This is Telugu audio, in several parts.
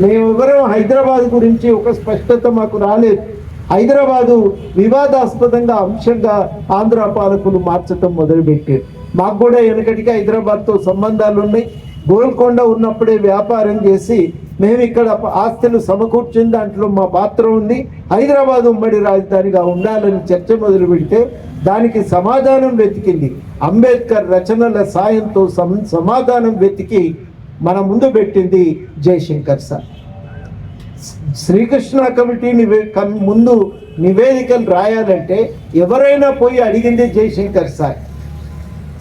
మేమెవరం హైదరాబాద్ గురించి ఒక స్పష్టత మాకు రాలేదు. హైదరాబాదు వివాదాస్పదంగా అంశంగా ఆంధ్ర పాలకులు మార్చటం మొదలుపెట్టారు. మాకు కూడా వెనకటికి హైదరాబాద్తో సంబంధాలు ఉన్నాయి గోల్కొండ ఉన్నప్పుడే వ్యాపారం చేసి మేము ఇక్కడ ఆస్తులు సమకూర్చిన దాంట్లో మా పాత్ర ఉంది. హైదరాబాద్ ఉమ్మడి రాజధానిగా ఉండాలని చర్చ మొదలు పెడితే దానికి సమాధానం వెతికింది. అంబేద్కర్ రచనల సాయంతో సమాధానం వెతికి మన ముందు పెట్టింది జయశంకర్ సార్. శ్రీకృష్ణ కమిటీ నివే ముందు నివేదికలు రాయాలంటే ఎవరైనా పోయి అడిగింది జయశంకర్ సార్.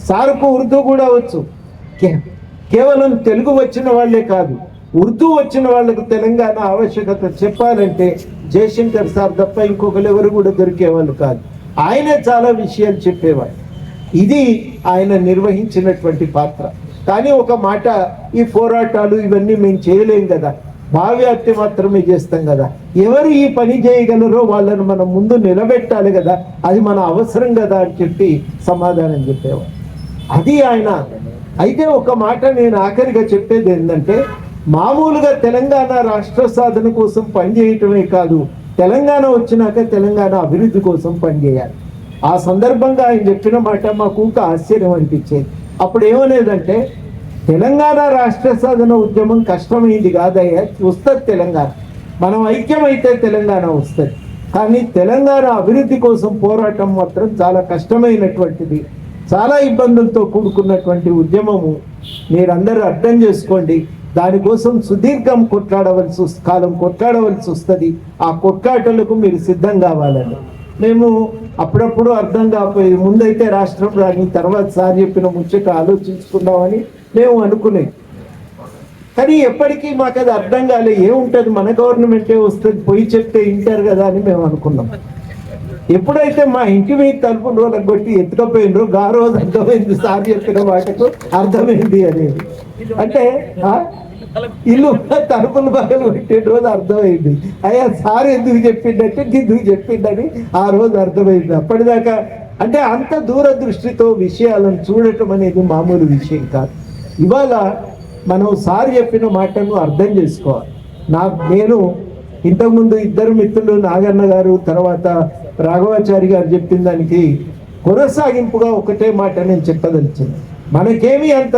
సార్కు ఉర్దూ కూడా వచ్చు. కే- కేవలం తెలుగు వచ్చిన వాళ్ళే కాదు ఉర్దూ వచ్చిన వాళ్ళకు తెలంగాణ ఆవశ్యకత చెప్పాలంటే జయశంకర్ సార్ తప్ప ఇంకొకరు ఎవరు కూడా దొరికేవాళ్ళు కాదు. ఆయనే చాలా విషయాలు చెప్పేవాడు. ఇది ఆయన నిర్వహించినటువంటి పాత్ర. కానీ ఒక మాట ఈ పోరాటాలు ఇవన్నీ మేము చేయలేం కదా. భావ్యాప్తి మాత్రమే చేస్తాం కదా. ఎవరు ఈ పని చేయగలరో వాళ్ళను మనం ముందు నిలబెట్టాలి కదా. అది మన అవసరం కదా అని చెప్పి సమాధానం చెప్పేవాడు అది ఆయన. అయితే ఒక మాట నేను ఆఖరిగా చెప్పేది ఏంటంటే మామూలుగా తెలంగాణ రాష్ట్ర సాధన కోసం పనిచేయటమే కాదు తెలంగాణ వచ్చినాక తెలంగాణ అభివృద్ధి కోసం పనిచేయాలి. ఆ సందర్భంగా ఆయన చెప్పిన మాట మాకు ఒక ఆశ్చర్యం అనిపించేది. అప్పుడు ఏమనేదంటే తెలంగాణ రాష్ట్ర సాధన ఉద్యమం కష్టమైంది కాదయ్యా వస్తుంది తెలంగాణ. మనం ఐక్యమైతే తెలంగాణ వస్తుంది. కానీ తెలంగాణ అభివృద్ధి కోసం పోరాటం మాత్రం చాలా కష్టమైనటువంటిది. చాలా ఇబ్బందులతో కూడుకున్నటువంటి ఉద్యమము మీరందరూ అర్థం చేసుకోండి. దానికోసం సుదీర్ఘం కొట్లాడవలసి కాలం కొట్లాడవలసి వస్తుంది. ఆ కొట్లాటలకు మీరు సిద్ధం కావాలని మేము అప్పుడప్పుడు అర్థం కాకపోయేది ముందైతే రాష్ట్రం రాని తర్వాత సార్ చెప్పిన ముచ్చట ఆలోచించుకుందామని మేము అనుకునే. కానీ ఎప్పటికీ మాకు అది అర్థం కాలే ఏముంటుంది మన గవర్నమెంటే వస్తుంది పోయి చెప్తే ఇంటారు కదా అని మేము అనుకున్నాం. ఎప్పుడైతే మా ఇంటి మీద తలుపులు వాళ్ళకి కొట్టి ఎత్తుకపోయినరు గా రోజు అర్థమైంది సార్ చెప్పిన మాటకు అర్థమైంది అనేది. అంటే ఇల్లు తలుపులు పగలు పెట్టే రోజు అర్థమైంది. అయ్యా సార్ ఎందుకు చెప్పిండంటే ఎందుకు చెప్పిండని ఆ రోజు అర్థమైంది. అప్పటిదాకా అంటే అంత దూరదృష్టితో విషయాలను చూడటం అనేది మామూలు విషయం కాదు. ఇవాళ మనం సార్ చెప్పిన మాటను అర్థం చేసుకోవాలి. నా నేను ఇంతకుముందు ఇద్దరు మిత్రులు నాగన్న గారు తర్వాత రాఘవాచారి గారు చెప్పిన దానికి కొనసాగింపుగా ఒకటే మాట నేను చెప్పదలిచింది. మనకేమీ అంత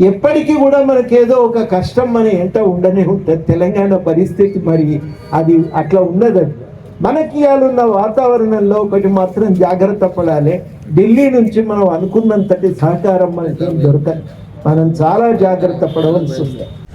ఎప్పటికీ కూడా మనకేదో ఒక కష్టం మన ఎంట ఉండనే ఉంటుంది. తెలంగాణ పరిస్థితి మరి అది అట్లా ఉన్నదండి. మనకి ఉన్న వాతావరణంలో ఒకటి మాత్రం జాగ్రత్త పడాలి. ఢిల్లీ నుంచి మనం అనుకున్నంతటి సహకారం మనకి దొరకదు మనం చాలా జాగ్రత్త పడవలసి ఉంది